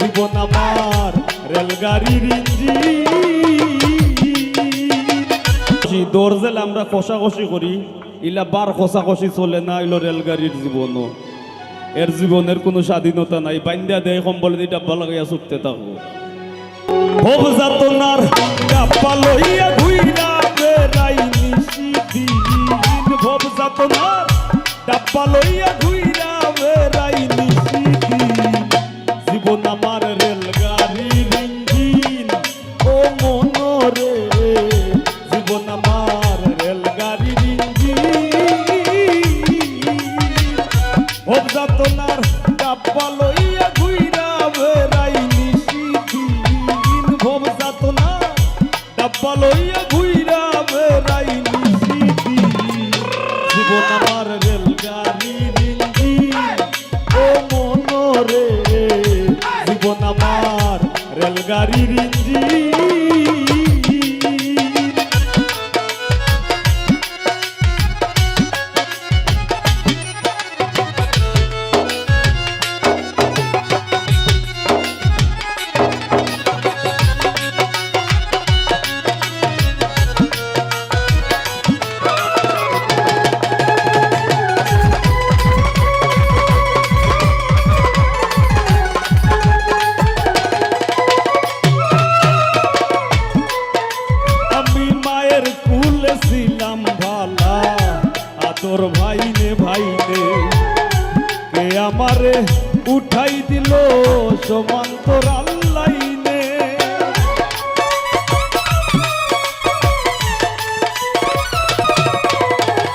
জীবন আমার রেলগাড়ির ইঞ্জিন। দরজেল আমরা কষাকষি করি, ইলা বার কষাকষি চলে না, ইলো রেলগাড়ির জীবনও। এর জীবনের কোনো স্বাধীনতা নাই। বাইন্দা দেয় কম্বল দিয়ে ডাব্বা লাগাইয়া চুকতে থাকব। ভব যাতনার ডাব্বা লইয়া ঘুইরা বেড়াই যাতনার ডাব্বা লইয়া ঘুইরা জীবন আমার রেলগাড়ির ইঞ্জিন ও মনরে, জীবন আমার রেলগাড়ির ইঞ্জিন ভোগ যাতনার ডাব্বা লইয়া ঘুইরা বেড়াই নিশিদিন ভোগ যাতনা ডাব্বা লইয়া জীবন আমার রেলগাড়ির উঠাই দিল সমান্তর আল্লাইনে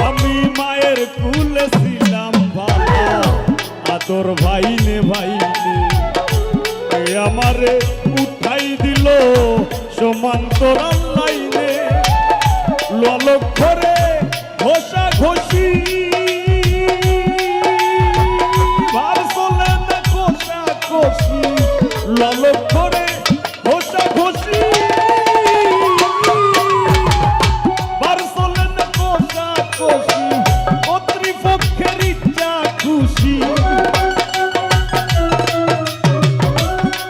আমি মায়ের কুলে ছিলাম ভালা আদর ভাইনে ভাইনে। আমারে উঠাই দিল সমান্তর লাইনে। লালক করে ঘষা ঘষি ঘষা লালক করে ঘষা ঘষি। ভার ঘষা ঘষি কর্তৃপক্ষের ইচ্ছা খুশি।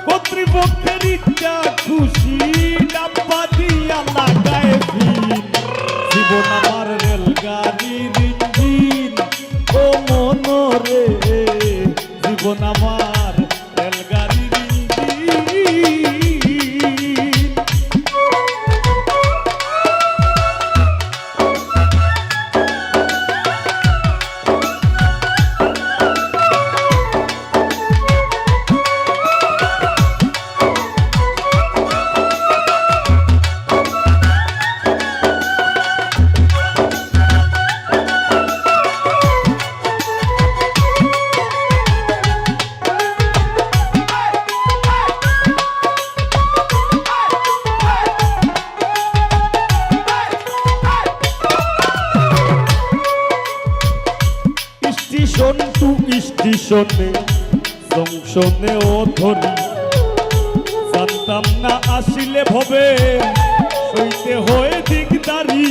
কর্তৃপক্ষের ইচ্ছা খুশি, ডাব্বা দিয়া লাগায় জীবন আমার রেলগাড়ির ইঞ্জিন ও মনরে, জীবন আমার স্টেশনে জংশনে ও ধরি জানতাম না আসিলে ভবে, সইতে হয়ে দিকদারি।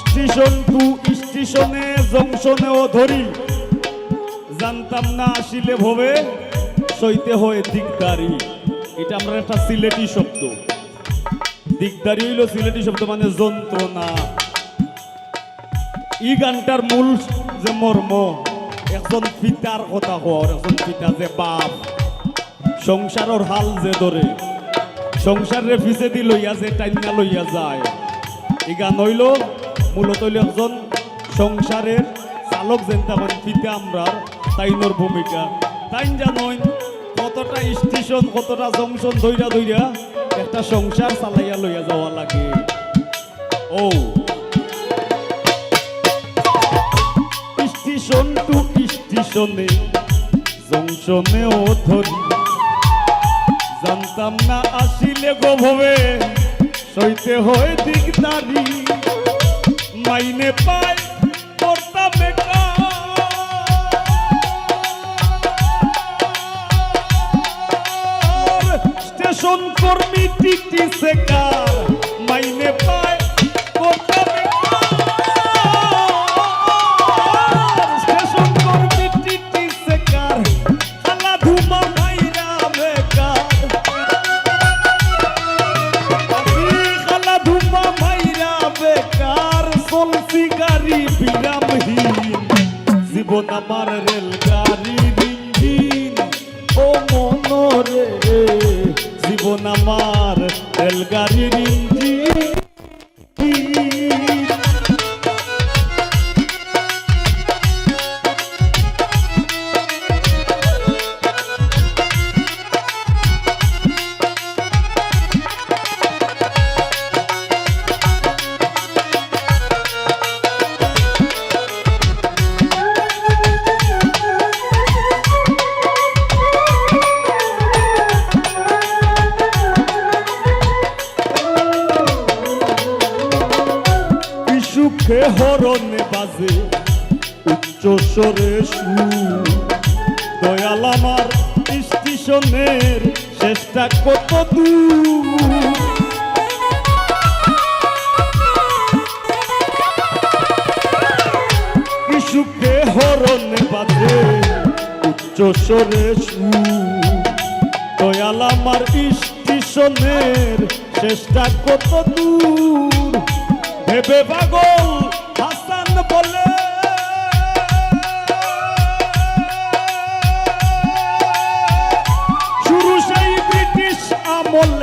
স্টেশন টু স্টেশনে জংশনে ও ধরি, জানতাম না আসিলে ভবে, সইতে হয়ে দিকদারি। এটা আমরা একটা সিলেটি শব্দ। দিকদারি হইল সিলেটি শব্দ মানে যন্ত্রণা। ই গানটার মূল যে মর্ম, একজন পিতার কথা হর একজন পিতা যে বাপ। সংসারের হাল যে ধরে সংসারের পিছে দি লইয়া যে টাইনা লইয়া যায়। এই গান হইল মূলত হইল একজন সংসারের চালক যেন তখন পিতা আমরা তাইনোর ভূমিকা। তাইন জানইন কতটা স্টেশন, কতটা জংশন ধইরা ধইরা একটা সংসার চালাইয়া লইয়া যাওয়া লাগে। ও। স্টেশন টু স্টেশনে জংশনে ও ধরি। জানতাম না আসিলে গো সইতে হয় দিকদারি মাইনে পাই মিষ্টি সে কার মাইনে পায়। জীবন আমার রেলগাড়ি। সে হরণে বাজে উচ্চ স্বরে দয়াল আমার স্টেশনের চেষ্টা কত দূর? হরণ বাজে উচ্চ স্বরে দয়াল আমার স্টেশনের চেষ্টা কত দূর? ভেবে পাগল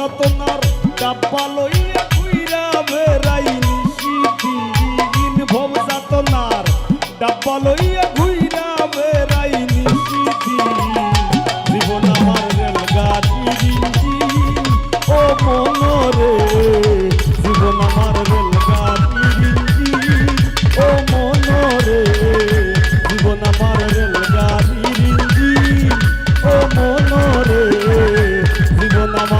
যাতনার ডাব্বা লইয়া ঘুইরা বেড়াই নিশিদিন ভব যাতনার ডাব্বা লইয়া ঘুইরা বেড়াই নিশিদিন জীবন আমার রেলগাড়ি ও মনরে। জীবন আমার রেলগাড়ি ও মনরে। জীবন আমার রেলগাড়ি ও মনরে। জীবন আমার